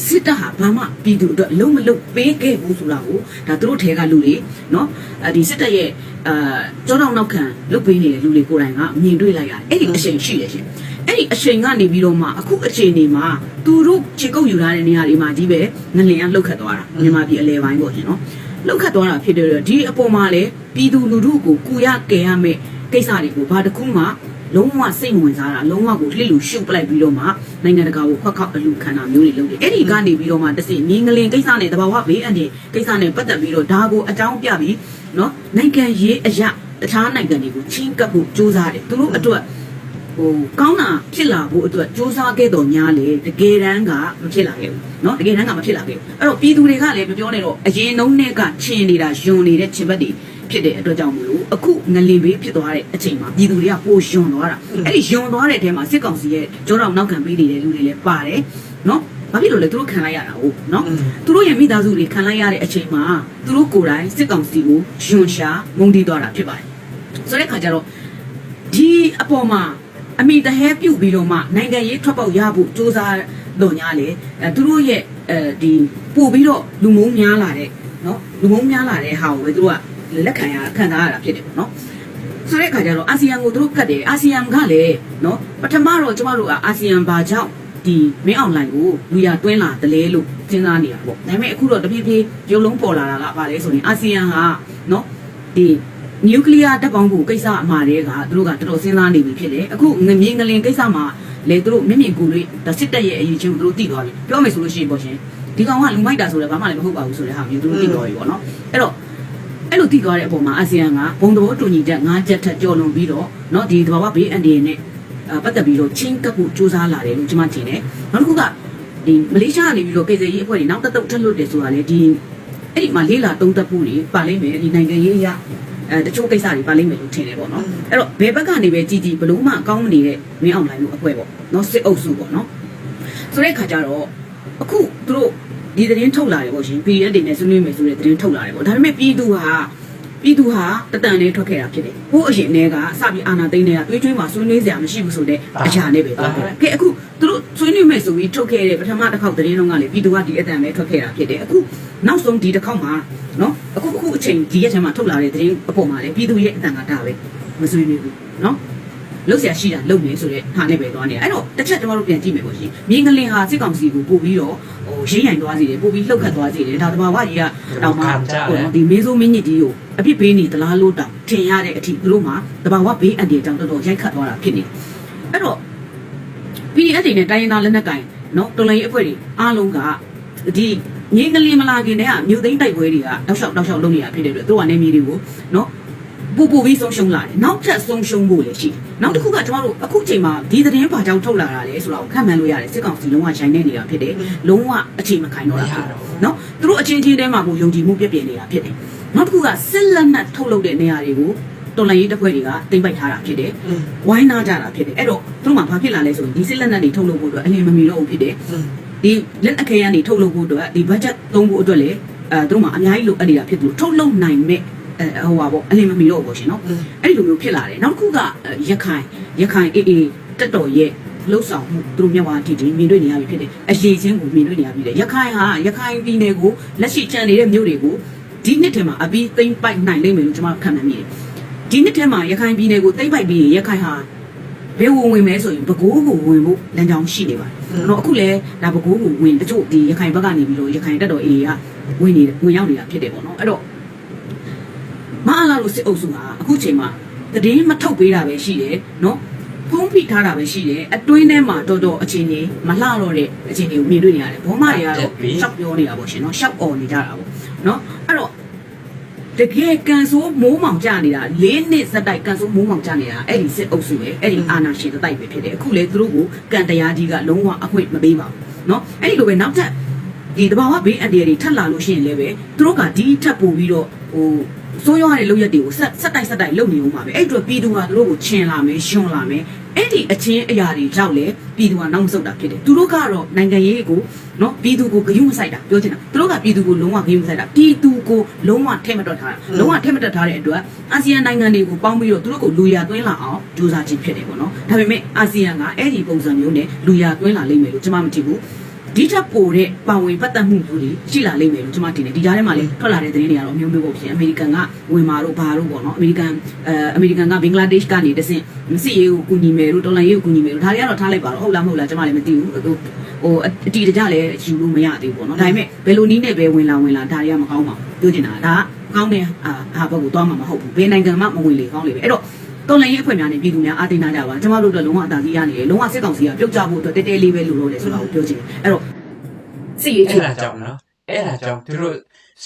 စစ်တပ်ဟာဘာမှပြည်သူအတွက်အလုံးမလုံးပေးခဲ့ဘူးဆိုတာကိုဒါသူတို့ထဲကလူတွေနော်အဲဒီစစ်တပ်ရဲ့အာကြောတောင်နောက်ခံလုတ်ပေးနေတဲ့လူတွေကိုယ်တိုင်ကမြင်တွေ့လိုက်ရတယ်အဲ့ဒီအချိန်ရှိတယ်ရှင်အဲ့ဒီအချိန်ကနေပြီးတော့မှအခုအချိန်နေမှာသူတို့ခြေကုပ်ယူထားတဲ့နေရာတွေမှာကြီးပဲငလင်ကလှုပ်ခတ်သွားတာမြန်မာပြည်အလဲပိုင်းပေါ့ရှင်နော်လှုပ်ခတ်သွားတာဖြစ်တဲ့အတွက်ဒီအပေါ်မှာလည်းပြည်သူလူထုကိုကူရကယ်ရမယ်ကိစ္စတွေကိုဘာတစ်ခုမှ လုံးဝစိတ်မဝင်စားတာလုံးဝကိုလှစ်လူရှုပ်ပလိုက်ပြီးတော့မှနိုင်ငံတကာကိုခွက်ခောက်အလူခံတာမျိုးတွေလုပ်တယ်အဲ့ဒီကနေပြီးတော့မှတစ်စိမြင်းကလေးကိစ္စနဲ့တဘာဝဘေးအန္တရာယ်ကိစ္စနဲ့ပတ်သက်ပြီးတော့ဒါကိုအကြောင်းပြပြီးနော်နိုင်ငံရေးအရာတခြားနိုင်ငံတွေကိုချင်းကပ်ဖို့စူးစမ်းတယ်သူတို့အတွက်ဟိုကောင်းတာဖြစ်လာဖို့အတွက်စူးစမ်းခဲ့တော့ညာလေတကယ်တမ်းကမဖြစ်လာခဲ့ဘူးเนาะတကယ်တမ်းကမဖြစ်လာခဲ့ဘူးအဲ့တော့ပြည်သူတွေကလည်းမပြောနဲ့တော့အရင်နှုံးနဲ့ကချင်နေတာယွန်နေတဲ့ချစ်ဘက်တွေ ဖြစ်တဲ့အတွက်ကြောင့်မလို့အခုငလင်ဘေးဖြစ်သွားတဲ့အချိန်မှာပြည်သူတွေကပိုယွန်သွားတာအဲ့ဒီယွန်သွားတဲ့အထဲမှာစစ်ကောင်စီရဲ့ကြောတော်နောက်ခံပေးနေတဲ့လူတွေလည်းပါတယ်နော်ဘာဖြစ်လို့လဲသူတို့ခံလိုက်ရတာဟုတ်နော်သူတို့ရဲ့မိသားစုတွေခံလိုက်ရတဲ့အချိန်မှာသူတို့ကိုယ်တိုင်စစ်ကောင်စီကိုယွန်ရှာမုန်းတီးသွားတာဖြစ်ပါတယ်ဆိုတဲ့ခါကျတော့ဒီအပေါ်မှာအမိတဟဲပြုတ်ပြီးတော့မှနိုင်ငံရေးထွက်ပေါက်ရဖို့စ조사လို့ညာလေသူတို့ရဲ့အဲဒီပို့ပြီးတော့လူမုံများလာတဲ့နော်လူမုံများလာတဲ့ဟာကိုပဲသူတို့က လက်ခံရခံစားရတာဖြစ်တယ်ပေါ့နော်ဆိုတဲ့အခါကျတော့အာဆီယံကိုသူတို့ကတ်တယ်အာဆီယံကလည်းနော်ပထမတော့ကျမတို့ကအာဆီယံဘာကြောင့်ဒီမင်းအောင်လိုင်ကိုလူရတွင်းလာတလဲလို့စဉ်းစားနေတာပေါ့ဒါပေမဲ့အခုတော့တဖြည်းဖြည်းရုပ်လုံးပေါ်လာတာကဘာလဲဆိုရင်အာဆီယံကနော်ဒီနျူကလ িয়ার တပ်ပေါင်းကိုကိစ္စအမှားတွေကသူတို့ကတော်တော်စဉ်းစားနေပြီဖြစ်တယ်အခုငမြင်ငလင်ကိစ္စမှာလေသူတို့မြင့်မြင့်ကိုလေးတစစ်တက်ရဲ့အရေးချင်းသူတို့သိသွားပြီပြောမယ်ဆိုလို့ရှိရင်ပေါ့ရှင်ဒီကောင်ကလူမိုက်တာဆိုတော့ဘာမှလည်းမဟုတ်ပါဘူးဆိုတဲ့ဟာမျိုးသူတို့သိသွားပြီပေါ့နော်အဲ့တော့ အဲ့လိုသိသွားတဲ့အပေါ်မှာအာဆီယံကဘုံသဘောတူညီချက်၅ချက်ထက်ကျော်လွန်ပြီးတော့เนาะဒီသဘာဝဘေးအန်ဒီရဲ့နဲ့အာပတ်သက်ပြီးတော့ချင်းကပ်ဖို့စူးစမ်းလာတယ်လို့ကျွန်မထင်တယ်နောက်တစ်ခုကဒီမလေးရှားကနေပြီးတော့ကေဇေရေးအဖွဲ့တွေနောက်တစ်တုပ်ထက်လွတ်တယ်ဆိုတာလေဒီအဲ့ဒီမှာလေးလာတုံးတက်ဖို့တွေပါလိမ့်မယ်ဒီနိုင်ငံရေးအရာအဲတချို့ကိစ္စတွေပါလိမ့်မယ်လို့ထင်တယ်ပေါ့နော်အဲ့တော့ဘယ်ဘက်ကနေပဲကြည်ကြည်ဘလို့မှအကောင်းမနေတဲ့မင်းအောင်လိုင်းလို့အဖွဲ့ပေါ့နော်စစ်အုပ်စုပေါ့နော်ဆိုတဲ့ခါကျတော့အခုသူတို့ ဒီသတင်းထုတ်လာတယ်ပေါ့ရှင် PDF တွေနဲ့ဆွေးနွေးမယ်ဆိုတဲ့သတင်းထုတ်လာတယ်ပေါ့ဒါပေမဲ့ပြည်သူဟာပြည်သူဟာတတန်လေးထွက်ခဲ့တာဖြစ်တယ်။ဟိုအရင်ထဲကစပြီးအာနာသိန်းတွေကတွေးကြွေးမှဆွေးနွေးစရာမရှိဘူးဆိုတဲ့အရာနဲ့ပဲသွားခဲ့တာ။ကဲအခုသူတို့ဆွေးနွေးမယ်ဆိုပြီးထုတ်ခဲ့တဲ့ပထမတစ်ခေါက်သတင်းလုံးကလေပြည်သူကဒီအတန်ပဲထွက်ခဲ့တာဖြစ်တယ်။အခုနောက်ဆုံးဒီတစ်ခေါက်မှာနော်အခုအခုအချိန်ဒီရက်ထဲမှာထုတ်လာတဲ့သတင်းအပေါ်မှာလေပြည်သူရဲ့အတန်ကဒါပဲမဆွေးနွေးဘူးနော်။လုတ်ဆရာရှိတာလုတ်နေဆိုတဲ့ဟာနဲ့ပဲသွားနေ။အဲ့တော့တစ်ချက်ကျွန်တော်တို့ပြန်ကြည့်မယ်ပေါ့ရှင်။မြင်းကလင်ဟာစစ်ကောင်စီကိုပို့ပြီးတော့ ဟိုရင်းရိုင်သွားစီတယ်ပို့ပြီးလှုပ်ခတ်သွားစီတယ်ဒါတဘာဝကြီးကတောင်မှဟိုနော်ဒီမေးစိုးမင်းညစ်ကြီးကိုအပြစ်ပေးနေသလားလို့တောင်ထင်ရတဲ့အထိသူတို့မှတဘာဝဘေးအန်တီတောင်တော်တော်ရိုက်ခတ်သွားတာဖြစ်နေအဲ့တော့ PDF တွေနဲ့တိုင်းရင်းသားလက်နက်ကင်နော်တော်လိုင်းအဖွဲ့တွေအားလုံးကဒီငင်းကလေးမလာခင်တည်းကမြို့သိမ်းတိုက်ပွဲတွေကတောက်လျှောက်တောက်လျှောက်လုပ်နေတာဖြစ်တဲ့အတွက်သူတို့ကနေမြေတွေကိုနော် ပူပူပြီးဆုံးရှုံးလာတယ်နောက်ထပ်ဆုံးရှုံးဖို့လည်းရှိတယ်နောက်တစ်ခုကကျွန်တော်တို့အခုချိန်မှာဒီသတင်းဘာကြောင့်ထုတ်လာတာလဲဆိုတော့ခံမှန်းလို့ရတယ်စစ်ကောင်စီလုံးဝရိုင်းနေနေတာဖြစ်တယ်လုံးဝအခြေမခိုင်တော့တာဖြစ်တယ်နော်သူတို့အချင်းချင်းတဲမှာကိုယုံကြည်မှုပြည့်ပြည့်နေတာဖြစ်တယ်နောက်တစ်ခုကစစ်လက်နက်ထုတ်လုပ်တဲ့နေရာတွေကိုတော်လိုင်းရေးတပ်ဖွဲ့တွေကတင်ပိုက်ထားတာဖြစ်တယ်ဝိုင်းနာကြတာဖြစ်တယ်အဲ့တော့သူတို့မှဘာဖြစ်လာလဲဆိုရင်ဒီစစ်လက်နက်တွေထုတ်လုပ်ဖို့အတွက်အလင်းမမီတော့ဘူးဖြစ်တယ်ဒီလက်အခဲရန်တွေထုတ်လုပ်ဖို့အတွက်ဒီ budget သုံးဖို့အတွက်လည်းအဲသူတို့မှအများကြီးလိုအပ်နေတာဖြစ်သူထုတ်လုပ်နိုင်မဲ့အဲ ဟိုပါပေါ့အလင်းမမီတော့ဘူးရှင်နော်အဲ့ဒီလိုမျိုးဖြစ်လာတယ်နောက်တစ်ခုကရခိုင်ရခိုင်အေးအေးတက်တော်ရဲ့လှုပ်ဆောင်မှုသူတို့မြတ်ဝါတီတီမြင်တွေ့နေရပြီဖြစ်တယ်အရေးချင်းကိုမြင်တွေ့နေရပြီလေရခိုင်ဟာရခိုင်ပြည်နယ်ကိုလက်ရှိကြံနေတဲ့မြို့တွေကိုဒီနှစ်ထဲမှာအပြီးသိမ့်ပိုက်နိုင်လိမ့်မယ်လို့ကျွန်မခံမှန်းမိတယ်ဒီနှစ်ထဲမှာရခိုင်ပြည်နယ်ကိုသိမ့်ပိုက်ပြီးရင်ရခိုင်ဟာဘယ်ဝင်ဝင်မဲဆိုရင်ဘကိုးကိုဝင်ဖို့လမ်းကြောင်းရှိနေပါတယ်။တော့အခုလဲဒါဘကိုးကိုဝင်တချို့ဒီရခိုင်ဘက်ကနေပြီးတော့ရခိုင်တက်တော်အေးကဝင်နေဝင်ရောက်နေတာဖြစ်တယ်ပေါ့နော်။အဲ့တော့ မအားလာလို့စစ်အုပ်စုဟာအခုချိန်မှာတည်င်းမထုတ်ပေးတာပဲရှိတယ်နော်ဖုံးဖိထားတာပဲရှိတယ်အတွင်းထဲမှာတော်တော်အချင်းကြီးမလှတော့တဲ့အခြေအနေကိုမြင်တွေ့နေရတယ်ဘောမတွေကတော့ရှောက်ပြောနေတာပေါ့ရှင်နော်ရှောက်អော်နေကြတာပေါ့နော်အဲ့တော့တကယ်ကန်ဆိုးမိုးမောင်ကြနေတာ၄နှစ်စက်တိုက်ကန်ဆိုးမိုးမောင်ကြနေတာအဲ့ဒီစစ်အုပ်စုပဲအဲ့ဒီအာနာရှင်တိုက်ပဲဖြစ်တယ်အခုလေသူတို့ကိုကန်တရားကြီးကလုံးဝအခွင့်မပေးပါဘူးနော်အဲ့ဒီလိုပဲနောက်ထပ်ဒီတဘာဝဘေးအန်ဒီရီထပ်လာလို့ရှိရင်လည်းပဲသူတို့ကဒီထပ်ပို့ပြီးတော့ဟို စိုးရွားတဲ့လုပ်ရက်တွေကိုဆက်ဆက်တိုက်ဆက်တိုက်လုပ်နေဦးမှာပဲအဲ့အတွက်ပြည်သူကသူတို့ကိုချင်လာမယ်ရှွန်လာမယ်အဲ့ဒီအချင်းအရာတွေရောက်လေပြည်သူကနောက်မဆုတ်တာဖြစ်တယ်သူတို့ကတော့နိုင်ငံရေးကိုနော်ပြည်သူကိုဂရုမစိုက်တာပြောချင်တာသူတို့ကပြည်သူကိုလုံးဝဂရုမစိုက်တာပြည်သူကိုလုံးဝထဲမတွက်ထားတာလုံးဝထဲမတွက်ထားတဲ့အတွက်အာဆီယံနိုင်ငံတွေကိုပေါင်းပြီးတော့သူတို့ကိုလူရသွင်းလာအောင်ကြိုးစားခြင်းဖြစ်တယ်ပေါ့နော်ဒါပေမဲ့အာဆီယံကအဲ့ဒီပုံစံမျိုးနဲ့လူရသွင်းလာလိမ့်မယ်လို့ကျွန်မမကြည့်ဘူး ဒီထက်ပိုတဲ့ပါဝင်ပတ်သက်မှုမျိုးတွေရှိလာလိမ့်မယ်လို့ကျွန်မထင်တယ်ဒီကြားထဲမှာလည်းထွက်လာတဲ့သတင်းတွေကတော့အမျိုးမျိုးပေါ့ဖြစ်အမေရိကန်ကဝင်မာတို့ဘာတို့ပေါ့နော်အမေရိကန်အဲအမေရိကန်ကဘင်္ဂလားဒေ့ရှ်ကနေတဆင့်စစ်ရေးကိုကူညီမယ်တို့တော်လန်ရေးကိုကူညီမယ်တို့ဒါတွေကတော့ထားလိုက်ပါတော့ဟုတ်လားမဟုတ်လားကျွန်မလည်းမသိဘူးဟိုဟိုအတီတကြလည်းယူလို့မရသေးဘူးပေါ့နော်ဒါပေမဲ့ဘယ်လိုနည်းနဲ့ပဲဝင်လာဝင်လာဒါတွေကမကောင်းပါဘူးပြောချင်တာဒါကကောင်းတဲ့အာဟာဘက်ကိုသွားမှာမဟုတ်ဘူးဘယ်နိုင်ငံမှမဝင်လေကောင်းလေပဲအဲ့တော့ တော်လိုင်းရဲ့အဖွဲ့များနဲ့ပြည်သူများအားတင်နာကြပါကျမတို့တို့လုံးဝအသာကြီးရနေတယ်လုံးဝစစ်ကောင်စီကပြုတ်ကြဖို့အတွက်တဲတဲလေးပဲလိုလို့လေဆိုတာကိုပြောချင်တယ်အဲ့တော့စစ်ရေးချအဲ့ဒါကြောင့်နော်အဲ့ဒါကြောင့်သူတို့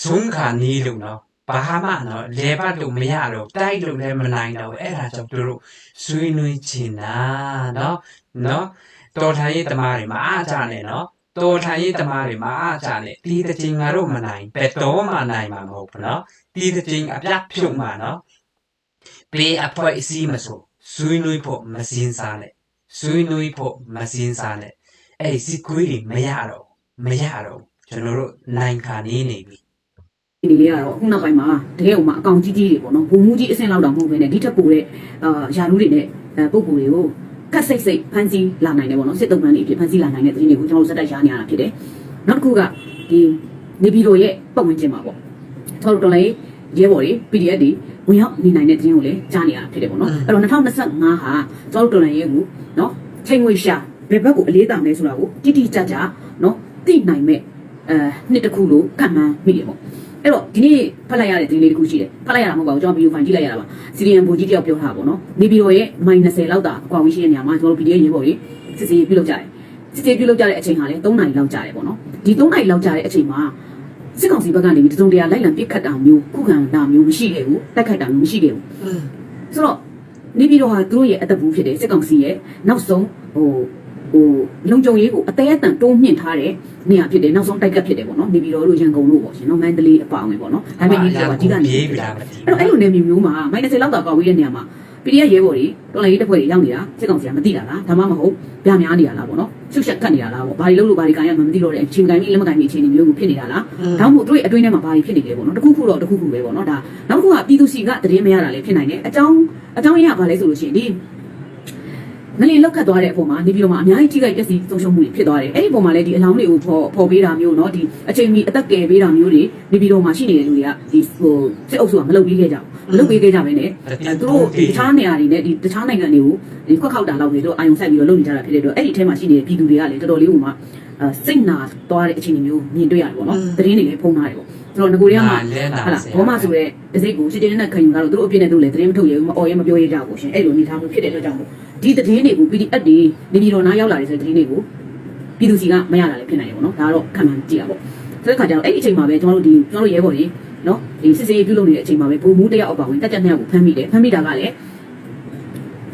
ဇုံခါနီးလို့နော်ဘာမှနော်လေပတ်လို့မရတော့တိုက်လို့လည်းမနိုင်တော့ဘူးအဲ့ဒါကြောင့်သူတို့ဆွေးနွေးချင်တာနော်နော်တော်ထိုင်ရေးတမားတွေမအားကြနဲ့နော်တော်ထိုင်ရေးတမားတွေမအားကြနဲ့ဒီတစ်ချိန်ငါတို့မနိုင်ဘယ်တော့မှနိုင်မှာမဟုတ်ဘူးနော်ဒီတစ်ချိန်အပြတ်ဖြုတ်မှာနော် ဘေးအဖွဲအစည်းမဆိုဆွေးနွေးဖို့မစင်းစားနဲ့ဆွေးနွေးဖို့မစင်းစားနဲ့အဲ့ဒီစစ်ကွေးတွေမရတော့မရတော့ဘူးကျွန်တော်တို့နိုင်ခါနေနေပြီဒီလေးကတော့ခုနောက်ပိုင်းမှာတကယ်ဥမာအကောင်ကြီးကြီးတွေပေါ့နော်ဘုံမူကြီးအဆင့်လောက်တောင်မဟုတ်ဘဲနဲ့ဒီထက်ပိုတဲ့အာယာလူတွေနဲ့အဲပုံကိုယ်တွေကိုကတ်စိတ်စိတ်ဖန်စီလာနိုင်တယ်ပေါ့နော်စစ်တုံးပန်းတွေအဖြစ်ဖန်စီလာနိုင်တဲ့သတင်းတွေကိုကျွန်တော်တို့စက်တိုက်ရှားနေရတာဖြစ်တယ်နောက်တစ်ခုကဒီနေပြည်တော်ရဲ့ပတ်ဝန်းကျင်မှာပေါ့ကျွန်တော်တို့တော်လေး ရဲဘော်တွေ PDF တွေဝင်ရောက်နေနိုင်တဲ့သတင်းကိုလည်းကြားနေရတာဖြစ်တယ်ပေါ့နော်အဲ့တော့2025ဟာကျွန်တော်တို့တော်လေးရဲ့ကိုနော်ချိန်ငွေရှာဘယ်ဘက်ကိုအလေးတောင်လဲဆိုတာကိုတိတိကျကျနော်သိနိုင်မဲ့အဲနှစ်တစ်ခုလို့ကန့်မှန်းမိတယ်ပေါ့အဲ့တော့ဒီနေ့ဖတ်လိုက်ရတဲ့ဒီလေးတစ်ခုရှိတယ်ဖတ်လိုက်ရတာမဟုတ်ပါဘူးကျွန်တော်ဗီဒီယိုဖိုင်ကြည့်လိုက်ရတာပါစီရီယန်ဘူကြီးတယောက်ပြောထားတာပေါ့နော်နေပြည်တော်ရဲ့ -20 လောက်တာအကွာဝေးရှိတဲ့နေရာမှာကျွန်တော်တို့ PDF ရေပေါ်ကြီးစစ်စီပြုတ်လုပ်ကြတယ်စစ်စီပြုတ်လုပ်ကြတဲ့အချိန်ဟာလည်း3နာရီလောက်ကြာတယ်ပေါ့နော်ဒီ3နာရီလောက်ကြာတဲ့အချိန်မှာ စစ်ကောင်စီဘက်ကနေပြီးတစုံတရာလိုက်လံပစ်ခတ်တာမျိုးခုခံတာမျိုးမရှိခဲ့ဘူးတိုက်ခတ်တာမျိုးမရှိခဲ့ဘူးဆိုတော့နေပြည်တော်ဟာသူတို့ရဲ့အသက်ဘူးဖြစ်တယ်စစ်ကောင်စီရဲ့နောက်ဆုံးဟိုဟိုလုံခြုံရေးကိုအသေးအတန်တိုးမြင့်ထားတဲ့နေရာဖြစ်တယ်နောက်ဆုံးတိုက်ကတ်ဖြစ်တယ်ပေါ့နော်နေပြည်တော်တို့ရန်ကုန်တို့ပေါ့ရှင်နော်မန္တလေးအပါအဝင်ပေါ့နော်ဒါပေမဲ့ဒီကတော့အဓိကနေပြေးပြပြီတာလားမသိအဲ့တော့အဲ့လိုနေမျိုးမျိုးမှာမိုင်း30လောက်တာကွာဝေးတဲ့နေရာမှာ PDF ရဲဘော်တွေတော်လိုင်းရေးတစ်ဖွဲ့တွေရောက်နေတာစစ်ကောင်စီကမသိတာလားဒါမှမဟုတ်ဗျာများနေတာလားပေါ့နော်ရှုပ်ရှက်ကတ်နေတာလားပေါ့ဘာတွေလုပ်လို့ဘာတွေကန်ရမှမသိတော့တဲ့အချိန်တိုင်းလေးလက်မကန်မိအချိန်တွေမျိုးကိုဖြစ်နေတာလားဒါမှမဟုတ်တို့ရဲ့အတွင်းထဲမှာဘာတွေဖြစ်နေလဲပေါ့နော်တခုခုတော့တခုခုပဲပေါ့နော်ဒါနောက်တစ်ခုကပြည်သူစီကတရင်မရတာလည်းဖြစ်နိုင်တယ်အကြောင်းအကြောင်းရင်းကဘာလဲဆိုလို့ရှိရင်ဒီ ငလင်လောက်ခတ်သွားတဲ့အပေါ်မှာနေပြီးတော့မှအများကြီးထိခိုက်ပျက်စီးဆုံးရှုံးမှုတွေဖြစ်သွားတယ်။အဲ့ဒီပုံမှာလည်းဒီအလောင်းတွေကိုဖော်ဖော်ပေးတာမျိုးเนาะဒီအချိန်မီအသက်ကယ်ပေးတာမျိုးတွေနေပြီးတော့မှရှိနေတဲ့လူတွေကဒီဟိုစစ်အုပ်စုကမလုပ်ပေးခဲ့ကြဘူး။မလုပ်ပေးခဲ့ကြဘဲနဲ့အဲသူတို့ဒီတခြားနေရာတွေနဲ့ဒီတခြားနိုင်ငံတွေကိုဒီခွက်ခောက်တာလောက်တွေတို့အာယုံဆိုင်ပြီးတော့လုပ်နေကြတာဖြစ်တဲ့အတွက်အဲ့ဒီအထဲမှာရှိနေတဲ့ပြည်သူတွေကလည်းတော်တော်လေးဟိုမှာအဲစိတ်နာသွားတဲ့အခြေအနေမျိုးမြင်တွေ့ရတယ်ပေါ့နော်။သတင်းတွေလည်းဖုံးထားတယ်ပေါ့။ ဆိုတော့ငကိုတွေကမှလဲနာဟုတ်လားဆရာဘောမဆိုတဲ့ဒစိတ်ကိုစစ်တင်နဲ့ခံယူကတော့သူတို့အပြစ်နဲ့သူလည်းသတင်းမထုတ်ရဘူးမအော်ရဲမပြောရကြဘူးရှင်အဲ့လိုအနေထားမျိုးဖြစ်တဲ့အတွက်ကြောင့်မို့ဒီသတင်းတွေကို PDF တွေနေပြည်တော်နားရောက်လာတဲ့ဆိုတဲ့သတင်းတွေကိုပြည်သူစီကမရတာလည်းဖြစ်နိုင်တယ်ပေါ့နော်ဒါကတော့ခံမှန်းကြည့်ရပါပေါ့ဆိုတဲ့ခါကျတော့အဲ့ဒီအချိန်မှာပဲကျွန်တော်တို့ဒီကျွန်တော်တို့ရဲဘော်တွေနော်ဒီစစ်စေးပြုလုပ်နေတဲ့အချိန်မှာပဲပုံမှုတယောက်အပါဝင်တက်ကြက်နှစ်ယောက်ကိုဖမ်းမိတယ်ဖမ်းမိတာကလည်း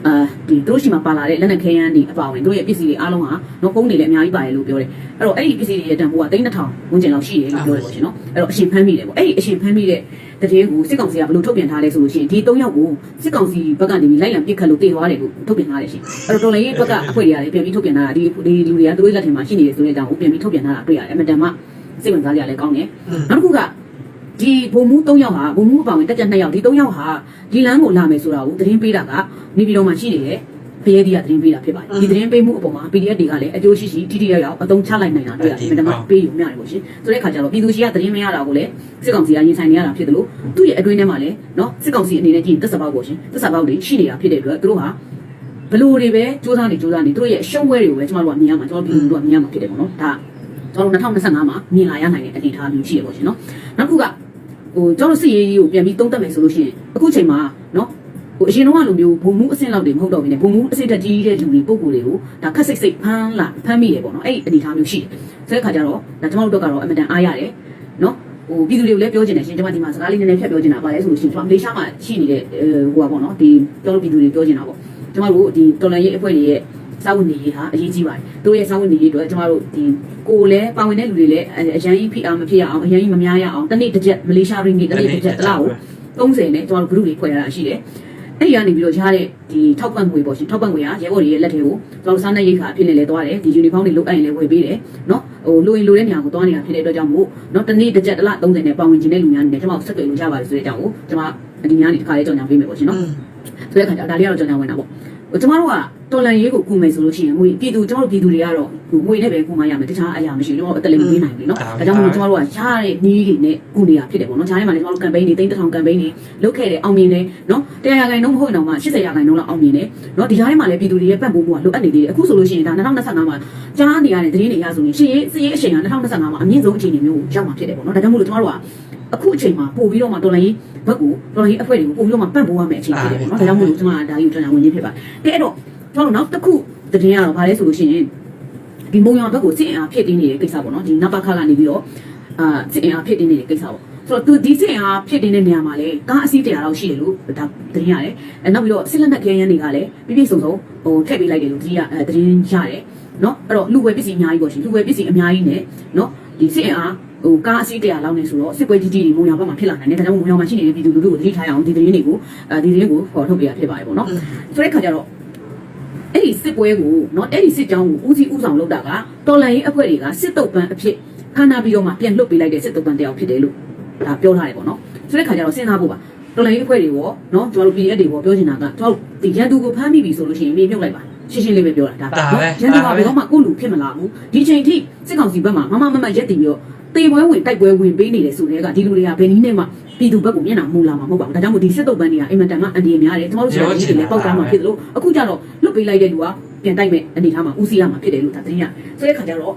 အာဒီတို့ရှိမှာပါလာတဲ့လက်နက်ခဲယမ်းတွေအပါဝင်တို့ရဲ့ပစ္စည်းတွေအားလုံးဟာတော့ပုံးနေလည်းအများကြီးပါတယ်လို့ပြောတယ်အဲ့တော့အဲ့ဒီပစ္စည်းတွေရဲ့တန်ဖိုးက3000ဝန်းကျင်လောက်ရှိတယ်လို့ပြောတယ်ပေါ့ရှင်နော်အဲ့တော့အရှင်ဖမ်းမိတယ်ပေါ့အဲ့ဒီအရှင်ဖမ်းမိတဲ့တတိယကိုစစ်ကောင်စီကဘယ်လိုထုတ်ပြန်ထားလဲဆိုလို့ရှိရင်ဒီ၃ယောက်ကိုစစ်ကောင်စီဘက်ကနေပြီးလိုက်လံပစ်ခတ်လို့တေသွားတယ်လို့ထုတ်ပြန်ထားတယ်ရှင်အဲ့တော့တော်လည်းဘက်ကအဖွဲ့တွေကလည်းပြန်ပြီးထုတ်ပြန်ထားတာဒီဒီလူတွေကသူတို့လက်ထင်မှာရှိနေတယ်ဆိုတဲ့အကြောင်းကိုပြန်ပြီးထုတ်ပြန်ထားတာတွေ့ရတယ်အမှန်တမ်းမှစိတ်ဝင်စားကြလည်းကောင်းတယ်နောက်တစ်ခုက ဒီဘုံမူ၃ယောက်ဟာဘုံမူအပောင်တက်ကြ2ယောက်ဒီ၃ယောက်ဟာဒီလမ်းကိုလာမယ်ဆိုတာကိုသတင်းပေးတာကနေပြည်တော်မှာရှိနေတဲ့ဖရဲဒီကသတင်းပေးတာဖြစ်ပါတယ်ဒီသတင်းပေးမှုအပေါ်မှာ PDF တွေကလည်းအကျိုးရှိရှိထိထိရောက်ရောက်အသုံးချလိုက်နိုင်တာတွေ့ရတယ်ဒါမှပေးယူမျှတယ်ပေါ့ရှင်ဆိုတဲ့အခါကျတော့ပြည်သူရှိကသတင်းမရတာကိုလည်းစစ်ကောင်စီကရင်ဆိုင်နေရတာဖြစ်တယ်လို့သူ့ရဲ့အတွင်းထဲမှာလည်းနော်စစ်ကောင်စီအနေနဲ့ကြည့်ရင်သက်စပေါက်ပေါ့ရှင်သက်စပေါက်တွေရှိနေတာဖြစ်တဲ့အတွက်သူတို့ဟာဘလို့တွေပဲစူးစမ်းနေစူးစမ်းနေသူတို့ရဲ့အရှုံးပွဲတွေကိုပဲကျွန်တော်တို့ကမြင်ရမှာကျွန်တော်ပြည်သူတို့ကမြင်ရမှာဖြစ်တယ်ပေါ့နော်ဒါကျွန်တော်2025မှာမြင်လာရနိုင်တဲ့အနေအထားမျိုးရှိရပေါ့ရှင်နော်နောက်တစ်ခုက ဟိုကျွန်တော်စစ်ရေးကြီးကိုပြန်ပြီးသုံးသပ်မယ်ဆိုလို့ရှိရင်အခုချိန်မှာနော်ဟိုအရင်တော့ကလိုမျိုးဘုံမှုအဆင့်လောက်တွေမဟုတ်တော့ဘူးねဘုံမှုအဆင့်တက်ကြီးတဲ့လူတွေပုံကိုယ်တွေကိုဒါခက်စိတ်စိတ်ဖမ်းလာဖမ်းမိတယ်ပေါ့နော်အဲ့ဒီအနေအထားမျိုးရှိတယ်ဆိုတဲ့ခါကျတော့ဒါကျွန်တော်တို့ကတော့အမတန်အားရတယ်နော်ဟိုပြည်သူတွေကိုလည်းပြောချင်တယ်ရှင်ကျွန်မဒီမှာစကားလေးနည်းနည်းဖြတ်ပြောချင်တာပါလဲဆိုလို့ရှိရင်ကျွန်မမလေးရှားမှာရှိနေတဲ့ဟိုပါပေါ့နော်ဒီကျွန်တော်တို့ပြည်သူတွေပြောချင်တာပေါ့ကျွန်တော်တို့ဒီတော်လန်ရေးအဖွဲ့တွေရဲ့ စာဝန်နေရေးဟာအရေးကြီးပါတယ်သူတို့ရဲ့စာဝန်နေရေးအတွက်ကျွန်တော်တို့ဒီကိုယ်လည်းပါဝင်တဲ့လူတွေလည်းအရန်ကြီးဖိအောင်မဖြစ်ရအောင်အရန်ကြီးမများရအောင်တနေ့တစ်ချက်မလေးရှားရင်းကြီးတနေ့တစ်ချက်တစ်လောက်30နဲ့ကျွန်တော်တို့ group တွေဖွဲ့ရတာရှိတယ်အဲ့ဒီကနေပြီးတော့ရတဲ့ဒီထောက်ပံ့ငွေပေါ့ရှင်ထောက်ပံ့ငွေကရဲဘော်တွေရဲ့လက်ထဲကိုကျွန်တော်တို့စားနေရိတ်ခါအဖြစ်နဲ့လဲသွားတယ်ဒီ uniform တွေလုတ်အပ်ရင်လည်းဝယ်ပေးတယ်နော်ဟိုလိုရင်လိုတဲ့နေရာကိုသွားနေတာဖြစ်တဲ့အတွက်ကြောင့်မို့နော်တနေ့တစ်ချက်တစ်လ30နဲ့ပါဝင်ခြင်းတဲ့လူများနေတယ်ကျွန်တော်ဆက်သွယ်လို့ရပါတယ်ဆိုတဲ့အကြောင်းကိုကျွန်မဒီများနေတစ်ခါလေးကြောင်ကြောင်ပေးမယ်ပေါ့ရှင်နော်ဆိုတဲ့အခါကျတော့ဒါလေးကတော့ကြောင်ကြောင်ဝင်တာပေါ့ဟိုကျမတို့က တော်လန်ရေးကိုကုမယ်ဆိုလို့ရှိရင်ငွေပြည်သူကျွန်တော်တို့ပြည်သူတွေကတော့ငွေနဲ့ပဲကုမရမယ်တခြားအရာမရှိဘူးကျွန်တော်တို့အသက်လည်းမပေးနိုင်ဘူးเนาะဒါကြောင့်မို့လို့ကျွန်တော်တို့ကရတဲ့နီးတွေနဲ့ကုနေတာဖြစ်တယ်ပေါ့နော်ဂျားထဲမှာလည်းကျွန်တော်တို့ campaign တွေတိတ်တထောင် campaign တွေလုပ်ခဲ့တယ်အောင်မြင်တယ်เนาะတရားရဂိုင်နှုန်းမဟုတ်ရင်တော့မှ80ရာဂိုင်နှုန်းလောက်အောင်မြင်တယ်เนาะဒီကြားထဲမှာလည်းပြည်သူတွေရဲ့ပံ့ပိုးမှုကလိုအပ်နေသေးတယ်အခုဆိုလို့ရှိရင်ဒါ2025မှာကြားနေရတဲ့သတင်းတွေအရဆိုရင်ရှေ့ရေးစည်ရေးအချိန်က2025မှာအမြင့်ဆုံးအခြေအနေမျိုးကိုရောက်မှာဖြစ်တယ်ပေါ့နော်ဒါကြောင့်မို့လို့ကျွန်တော်တို့ကအခုအချိန်မှာပို့ပြီးတော့မှတော်လိုင်းရေးဘက်ကိုတော်လိုင်းရေးအဖွဲ့တွေကိုပို့ပြီးတော့မှပံ့ပိုးရမယ့်အချိန်ဖြစ်တယ်ပေါ့နော်ဒါကြောင့်မို့လို့ကျွန်မကဒါကြီးကိုကျွန်တော်ဝင်ကြီးဖြစ်ပါတယ်ကဲအဲ့တော့ ကျွန်တော်တို့နောက်တစ်ခုသတင်းကတော့ဗာလဲဆိုလို့ရှိရင်ဒီမုံရဘက်ကိုစစ်အင်အားဖြစ်တင်းနေတဲ့ကိစ္စပေါ့နော်ဒီနပခကနေပြီးတော့အာစစ်အင်အားဖြစ်တင်းနေတဲ့ကိစ္စပေါ့ဆိုတော့သူဒီစစ်အင်အားဖြစ်တင်းတဲ့နေရာမှာလေကားအစီး100လောက်ရှိတယ်လို့ဒါသတင်းရတယ်အဲနောက်ပြီးတော့စစ်လက်နက်ခဲယမ်းတွေကလည်းပြည့်ပြည့်စုံစုံဟိုထည့်ပေးလိုက်တယ်လို့သတင်းရအဲသတင်းရတယ်နော်အဲ့တော့လူဝယ်ပစ္စည်းအများကြီးပေါ့ရှင်လူဝယ်ပစ္စည်းအများကြီးနဲ့နော်ဒီစစ်အင်အားဟိုကားအစီး100လောက်နေဆိုတော့စစ်ပွဲကြီးကြီးတွေမုံရဘက်မှာဖြစ်လာနိုင်တယ်ဒါကြောင့်မုံရမှာရှိနေတဲ့ပြည်သူလူထုကိုသတိထားရအောင်ဒီသတင်းတွေကိုအဲဒီသတင်းကိုပေါ်ထုတ်ပေးရဖြစ်ပါတယ်ပေါ့နော်ဆိုတဲ့ခါကျတော့ အဲ့ဒီစစ်ပွဲကိုနော်အဲ့ဒီစစ်ကြောင်းကိုဦးစီးဦးဆောင်လုပ်တာကတော်လှန်ရေးအဖွဲ့တွေကစစ်တုပ်ပန်းအဖြစ်ခန္ဓာပြီးတော့မှပြန်လွတ်ပေးလိုက်တဲ့စစ်တုပ်ပန်းတယောက်ဖြစ်တယ်လို့ဒါပြောထားတယ်ပေါ့နော်ဆိုတဲ့ခါကျတော့စဉ်းစားဖို့ပါတော်လိုင်းအဖွဲ့တွေရောနော်ကျွန်တော်တို့ PDF တွေရောပြောချင်တာကကျွန်တော်ဒီရန်သူကိုဖမ်းမိပြီဆိုလို့ရှိရင်မြေမြုပ်လိုက်ပါရှင်းရှင်းလေးပဲပြောတာဒါပါရန်သူကဘယ်တော့မှကိုလူဖြစ်မလာဘူးဒီချိန်ထိစစ်ကောင်စီဘက်မှာမမမမရက်တည်ပြီးတော့ တေပွဲဝင်တိုက်ပွဲဝင်ပေးနေတယ်ဆိုတဲ့ကဒီလူတွေကဘယ်နည်းနဲ့မှပြည်သူဘက်ကိုမျက်နှာမူလာမှာမဟုတ်ပါဘူးဒါကြောင့်မို့ဒီစစ်တုပ်ပန်းတွေကအင်မတန်မှအန်ဒီရများတယ်ကျွန်တော်တို့ဆိုရင်ဒီလေပေါက်ကားမှာဖြစ်တယ်လို့အခုကျတော့လွတ်ပေးလိုက်တဲ့လူကပြန်တိုက်မဲ့အနေထားမှာဦးစီးရမှာဖြစ်တယ်လို့ဒါသိရဆိုတဲ့ခါကျတော့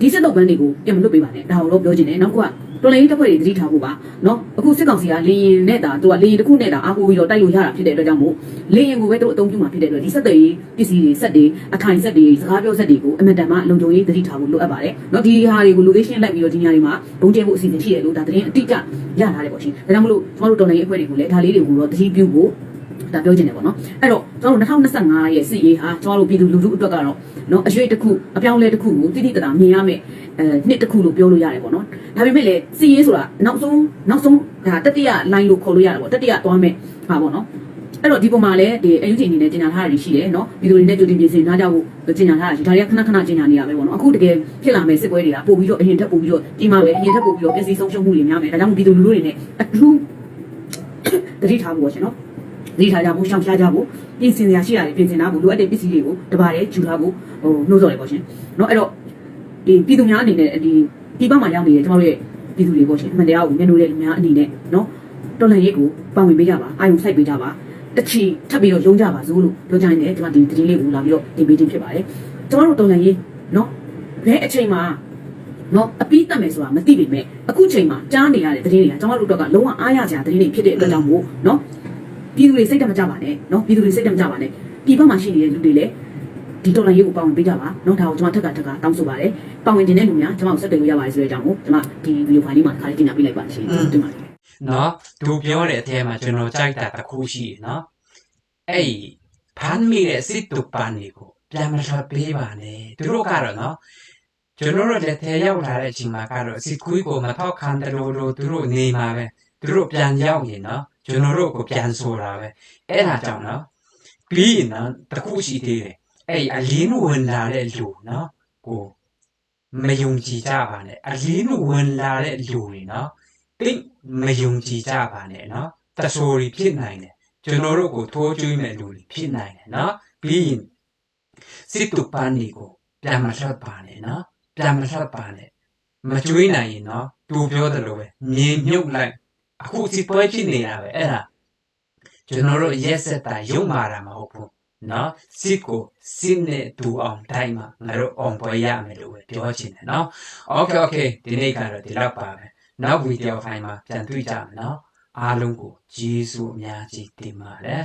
ဒီစစ်တုပ်ပန်းတွေကိုပြန်မလွတ်ပေးပါနဲ့ဒါကိုတော့ပြောချင်တယ်နောက်ကတော်လိုင်းတစ်ဖွဲ့တွေသတိထားဖို့ပါနော်အခုစစ်ကောင်စီကလေရင်နဲ့တာသူကလေရင်တစ်ခုနဲ့တာအားကိုးပြီးတော့တိုက်လို့ရတာဖြစ်တဲ့အတွက်ကြောင့်မို့လေရင်ကိုပဲသူတို့အသုံးပြုမှာဖြစ်တဲ့အတွက်ဒီစက်တွေပစ္စည်းတွေစက်တွေအထိုင်စက်တွေစကားပြောစက်တွေကိုအမတန်မှလုံခြုံရေးသတိထားဖို့လိုအပ်ပါတယ်နော်ဒီဟာတွေကို location လိုက်ပြီးတော့ဒီနေရာတွေမှာဘုံကျဲဖို့အစီအစဉ်ရှိတယ်လို့ဒါသတင်းအတိအကျရထားတယ်ပေါ့ရှင်ဒါကြောင့်မလို့ကျွန်တော်တို့တော်လိုင်းအဖွဲ့တွေကိုလည်းဒါလေးတွေကိုတော့သတိပြုဖို့ ဒါပြောချင်တယ်ပေါ့နော်အဲ့တော့ကျွန်တော်တို့2025ရဲ့စစ်ရေးဟာကျွန်တော်တို့ပြည်သူလူထုအတွက်ကတော့နော်အရွေးတစ်ခုအပြောင်းလဲတစ်ခုကိုတိတိတတာမြင်ရမယ်အဲနှစ်တစ်ခုလို့ပြောလို့ရတယ်ပေါ့နော်ဒါပေမဲ့လည်းစစ်ရေးဆိုတာနောက်ဆုံးနောက်ဆုံးဒါတတိယ line လို့ခေါ်လို့ရတယ်ပေါ့တတိယသွားမယ်ဟာပေါ့နော်အဲ့တော့ဒီပုံမှာလည်းဒီအယူဂျင်အနေနဲ့ကျင်ညာထားတာရှိတယ်နော်ပြည်သူတွေနဲ့ကြိုတင်ပြင်ဆင်ထားကြဖို့ကျင်ညာထားတာရှိဒါတွေကခဏခဏကျင်ညာနေရပဲပေါ့နော်အခုတကယ်ဖြစ်လာမယ့်စစ်ပွဲတွေကပို့ပြီးတော့အရင်ထက်ပို့ပြီးတော့ဒီမှာပဲအရင်ထက်ပို့ပြီးတော့ပြည်စည်းဆုံးရှုံးမှုတွေများမယ်ဒါကြောင့်ပြည်သူလူထုတွေနဲ့အထူးတတိထားဖို့ပေါ့ရှင်နော် သတိထားကြဖို့ရှောင်ရှားကြဖို့ပြင်ဆင်ရရှိရတယ်ပြင်ဆင်ထားဖို့လိုအပ်တဲ့ပစ္စည်းတွေကိုတပါးတည်းယူထားဖို့ဟိုနှိုးဆော်တယ်ပေါ့ရှင်เนาะအဲ့တော့ဒီပြည်သူများအနေနဲ့ဒီပြည်ပမှာရောက်နေတဲ့ကျွန်တော်တို့ရဲ့ပြည်သူတွေပေါ့ရှင်အမှန်တရားကိုမျက်နှာလေးလူများအနေနဲ့เนาะတော်လှန်ရေးကိုပါဝင်ပေးကြပါအာရုံစိုက်ပေးကြပါတချီထပ်ပြီးတော့ရုံးကြပါစို့လို့ပြောကြနေတယ်ကျွန်တော်ဒီတတိလေးကိုလာပြီးတော့တင်ပေးခြင်းဖြစ်ပါတယ်ကျွန်တော်တို့တော်လှန်ရေးเนาะဘယ်အချိန်မှာနော်အပီးတက်မယ်ဆိုတာမသိပေမဲ့အခုချိန်မှာကြားနေရတဲ့သတင်းတွေကကျွန်တော်တို့တော့ကလုံးဝအားရစရာသတင်းတွေဖြစ်တဲ့အတွက်ကြောင့်မို့နော် ပြည်သူတွေစိတ်တမကြပါနဲ့နော်ပြည်သူတွေစိတ်တမကြပါနဲ့ပြည်ပမှာရှိနေတဲ့လူတွေလည်းဒီတော်လိုင်းရေးကိုပေါဝင်ပေးကြပါနော်ဒါကိုကျွန်မထက်ကထက်ကတောင်းဆိုပါတယ်ပေါဝင်တင်တဲ့လူများကျွန်မကိုဆက်သွယ်လို့ရပါတယ်ဆိုတဲ့အကြောင်းကိုကျွန်မဒီဗီဒီယိုဖိုင်လေးမှာတစ်ခါလေးတင်ပြပေးလိုက်ပါရှင်ကျေးဇူးတင်ပါတယ်နော်သူပြောတဲ့အထဲမှာကျွန်တော်ကြိုက်တာတစ်ခုရှိတယ်နော်အဲ့ဖန်မိတဲ့စစ်တူပန်တွေကိုပြန်မထွက်ပေးပါနဲ့သူတို့ကတော့နော်ကျွန်တော်တို့လက်ထဲရောက်လာတဲ့အချိန်မှာကတော့စစ်ခွေးကိုမထောက်ခံတယ်လို့သူတို့နေမှာပဲသူတို့ပြန်ရောက်ရင်နော် ကျွန်တော်တို့ကိုပြန်ဆိုတာပဲအဲ့ဒါကြောင့်နော်ပြီးရင်နော်တစ်ခုရှိသေးတယ်အဲ့ဒီအလင်းဝင်လာတဲ့လူနော်ကိုမယုံကြည်ကြပါနဲ့အလင်းဝင်လာတဲ့လူတွေနော်တိတ်မယုံကြည်ကြပါနဲ့နော်တဆိုရီဖြစ်နိုင်တယ်ကျွန်တော်တို့ကိုထိုးကျွေးမဲ့လူတွေဖြစ်နိုင်တယ်နော်ပြီးရင်စစ်တုပန်းဒီကိုပြန်မထွက်ပါနဲ့နော်ပြန်မထွက်ပါနဲ့မကျွေးနိုင်ရင်နော်သူပြောတယ်လို့ပဲမြင်မြုပ်လိုက် အခုစစ်ပွဲဖြစ်နေတာပဲအဲ့ဒါကျွန်တော်တို့ရက်ဆက်တာယုံမာတာမဟုတ်ဘူးနော်စစ်ကိုစစ်နဲ့တူအောင်တိုင်းမှာငါတို့အောင်ပွဲရမယ်လို့ပဲပြောချင်တယ်နော် Okay okay ဒီနေ့ကတော့ဒီလောက်ပါပဲနောက်ဗီဒီယိုဖိုင်မှာပြန်တွေ့ကြမယ်နော်အားလုံးကိုကျေးဇူးအများကြီးတင်ပါတယ်